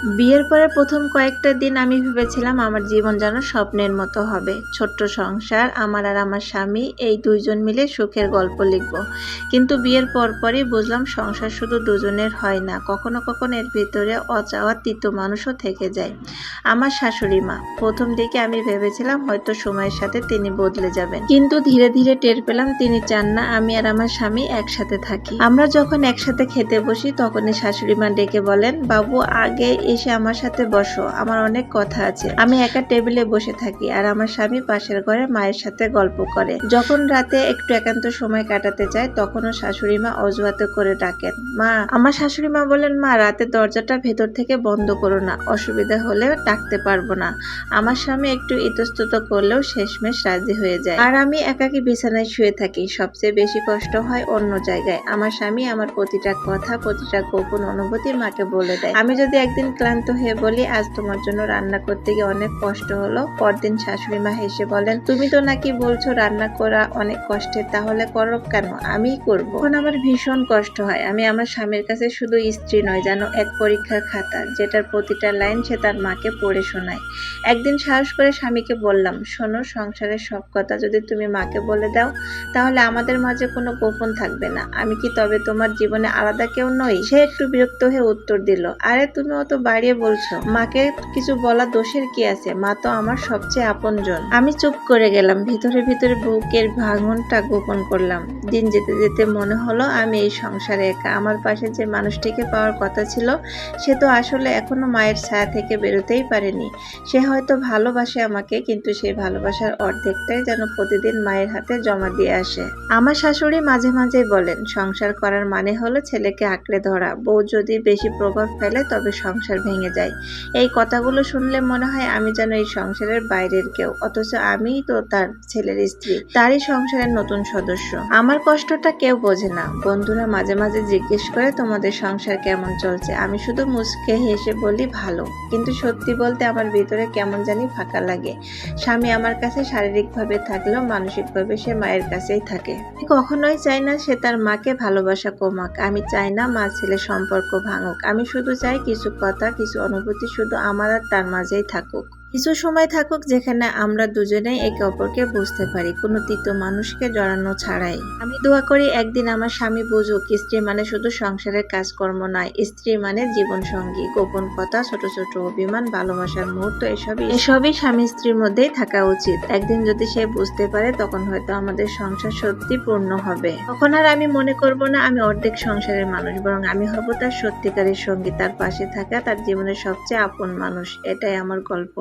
বিয়ের পরে প্রথম কয়েকটা দিন আমি ভেবেছিলাম আমার জীবন যেন স্বপ্নের মতো হবে। ছোট্ট সংসার, আমার আর আমার স্বামী, এই দুইজন মিলে সুখের গল্প লিখব। কিন্তু বিয়ের পরপরই বুঝলাম সংসার শুধু দুজনের হয় না, কখনো কখনো এর ভিতরে অচাওয়া তিতো মানুষও থেকে যায়। আমার শাশুড়ি মা, প্রথম দিকে আমি ভেবেছিলাম হয়তো সময়ের সাথে তিনি বদলে যাবেন। কিন্তু ধীরে ধীরে টের পেলাম তিনি চান না আমি আর আমার স্বামী একসাথে থাকি। আমরা যখন একসাথে খেতে বসি, তখনই শাশুড়ি মা ডেকে বলেন, বাবু, আগে এসে আমার সাথে বসো, আমার অনেক কথা আছে। আমি একা টেবিলে বসে থাকি আর আমার স্বামী পাশের ঘরে মায়ের সাথে গল্প করে। যখন রাতে একটু একান্ত সময় কাটাতে চায় তখনও শাশুড়ি মা অজুহাতে করে ডাকেন, মা, আমার শাশুড়ি মা বলেন মা, রাতে দরজাটা ভেতর থেকে বন্ধ করো না, অসুবিধা হলে ডাকতে পারব না। আমার স্বামী একটু ইতস্তত করলেও শেষমেশ রাজি হয়ে যায়। আর আমি একাকি বিছানায় শুয়ে থাকি, সবচেয়ে বেশি কষ্ট হয় অন্য জায়গায়। আমার স্বামী আমার প্রতিটা কথা, প্রতিটা গোপন অনুভূতি মাকে বলে দেয়। আমি যদি একদিন ক্লান্ত হয়ে বলি, আজ তোমার জন্য রান্না করতে গিয়ে অনেক কষ্ট হলো। পরদিন শাশুড়ি মা হেসে বলেন, তুমি তো নাকি বলছো রান্না করা অনেক কষ্টের, তাহলে করো কেন? আমিই করব। এখন আমার ভীষণ কষ্ট হয়। আমি আমার স্বামীর কাছে শুধু স্ত্রী নয়, যেন এক পরীক্ষার খাতা, যেটার প্রতিটা লাইন সে তার মাকে পড়ে শোনায়। একদিন সাহস করে স্বামীকে বললাম, শোনো, সংসারের সব কথা যদি তুমি মাকে বলে দাও, তাহলে আমাদের মাঝে কোনো গোপন থাকবে না। আমি কি তবে তোমার জীবনে আলাদা কেউ নই? সে একটু বিরক্ত হয়ে উত্তর দিল, আরে, তুমি অত বাড়িয়ে বলছো? মাকে কিছু বলা দোষের কি আছে? মা তো আমার সবচেয়ে আপনজন। আমি চুপ করে গেলাম, ভিতরে ভিতরে বুকের ভাঙনটা গোপন করলাম। দিন যেতে যেতে মনে হলো আমি এই সংসারে একা। আমার পাশে যে মানুষটিকে পাওয়ার কথা ছিল, সে তো আসলে এখনও মায়ের ছায়া থেকে বেরোতেই পারেনি। সে হয়তো ভালোবাসে আমাকে, কিন্তু সেই ভালোবাসার অর্ধেকটাই যেন প্রতিদিন মায়ের হাতে জমা দিয়ে আসে। আমার শাশুড়ি মাঝে মাঝে বলেন, সংসার করার মানে হলো ছেলেকে আঁকড়ে ধরা। বউ যদি বেশি প্রভাব ফেলে, তবে সংসার ভেঙে যায়। এই কথাগুলো শুনলে মনে হয় আমি যেন এই সংসারের বাইরের কেউ, অথচ আমিই তো তার ছেলের স্ত্রী, তারই সংসারের নতুন সদস্য। আমার কষ্টটা কেউ বোঝে না। বন্ধুরা মাঝে মাঝে জিজ্ঞেস করে তোমাদের সংসার কেমন চলছে? আমি শুধু মুচকে হেসে বলি, ভালো। কিন্তু সত্যি বলতে আমার ভিতরে কেমন জানি ফাঁকা লাগে। স্বামী আমার কাছে শারীরিকভাবে থাকলেও মানসিকভাবে সে মায়ের কাছেই থাকে। কখনোই চাই না সে তার মাকে ভালোবাসা কমাক। আমি চাই না মা ছেলে সম্পর্ক ভাঙুক। আমি শুধু চাই কিছু কথা কিছু অনুভূতি শুধু আমার আর তার মাঝেই থাকুক। কিছু সময় থাকুক যেখানে আমরা দুজনেই একে অপরকে বুঝতে পারি, কোনো তৃতীয় মানুষকে জড়ানো ছাড়াই। আমি দোয়া করি একদিন আমার স্বামী বুঝুক, স্ত্রী মানে শুধু সংসারের কাজকর্ম নয়, স্ত্রী মানে জীবন সঙ্গী গোপন কথা, ছোট ছোট অভিমান, ভালোবাসার মুহূর্ত, এসবই এসবই স্বামী স্ত্রীর মধ্যেই থাকা উচিত। একদিন যদি সে বুঝতে পারে, তখন হয়তো আমাদের সংসার সত্যি পূর্ণ হবে। তখন আর আমি মনে করব না আমি অর্ধেক সংসারের মানুষ, বরং আমি হব তার সত্যিকারের সঙ্গী, তার পাশে থাকা তার জীবনের সবচেয়ে আপন মানুষ, এটাই আমার গল্প।